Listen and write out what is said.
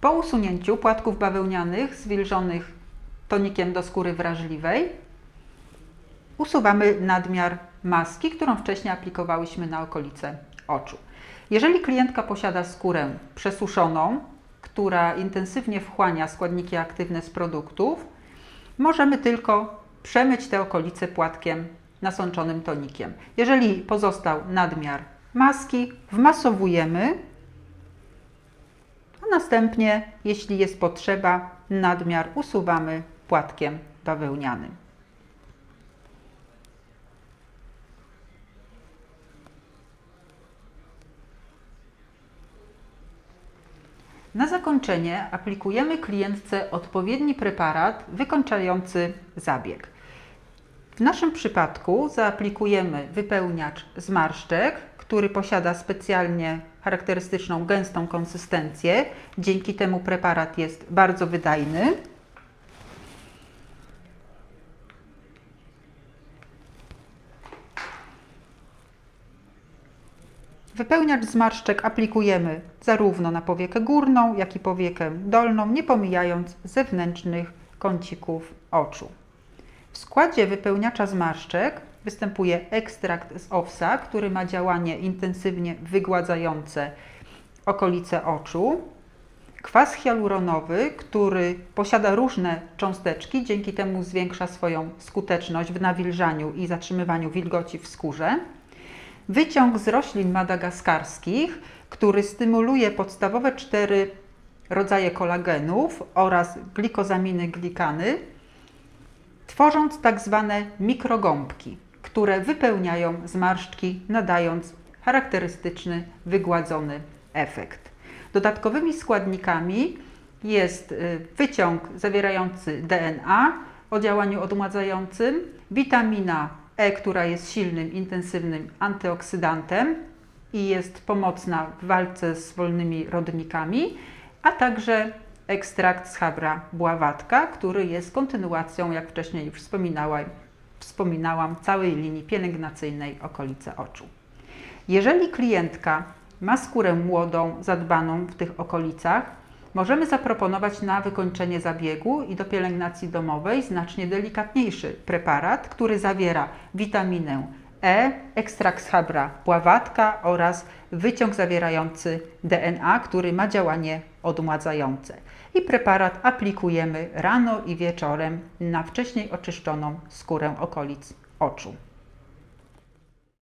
Po usunięciu płatków bawełnianych zwilżonych tonikiem do skóry wrażliwej usuwamy nadmiar maski, którą wcześniej aplikowałyśmy na okolice oczu. Jeżeli klientka posiada skórę przesuszoną, która intensywnie wchłania składniki aktywne z produktów, możemy tylko przemyć te okolice płatkiem nasączonym tonikiem. Jeżeli pozostał nadmiar maski, wmasowujemy, następnie, jeśli jest potrzeba, nadmiar usuwamy płatkiem bawełnianym. Na zakończenie aplikujemy klientce odpowiedni preparat wykończający zabieg. W naszym przypadku zaaplikujemy wypełniacz zmarszczek, który posiada specjalnie charakterystyczną gęstą konsystencję. Dzięki temu preparat jest bardzo wydajny. Wypełniacz zmarszczek aplikujemy zarówno na powiekę górną, jak i powiekę dolną, nie pomijając zewnętrznych kącików oczu. W składzie wypełniacza zmarszczek występuje ekstrakt z owsa, który ma działanie intensywnie wygładzające okolice oczu. Kwas hialuronowy, który posiada różne cząsteczki, dzięki temu zwiększa swoją skuteczność w nawilżaniu i zatrzymywaniu wilgoci w skórze. Wyciąg z roślin madagaskarskich, który stymuluje podstawowe cztery rodzaje kolagenów oraz glikozaminy glikany, tworząc tak zwane mikrogąbki, które wypełniają zmarszczki, nadając charakterystyczny, wygładzony efekt. Dodatkowymi składnikami jest y, wyciąg zawierający DNA o działaniu odmładzającym, witamina E, która jest silnym, intensywnym antyoksydantem i jest pomocna w walce z wolnymi rodnikami, a także ekstrakt z habra bławatka, który jest kontynuacją, jak wcześniej już wspominałam, wspominałam całej linii pielęgnacyjnej okolice oczu. Jeżeli klientka ma skórę młodą, zadbaną w tych okolicach, możemy zaproponować na wykończenie zabiegu i do pielęgnacji domowej znacznie delikatniejszy preparat, który zawiera witaminę E, ekstrakt z habra pławatka oraz wyciąg zawierający DNA, który ma działanie odmładzające. I preparat aplikujemy rano i wieczorem na wcześniej oczyszczoną skórę okolic oczu.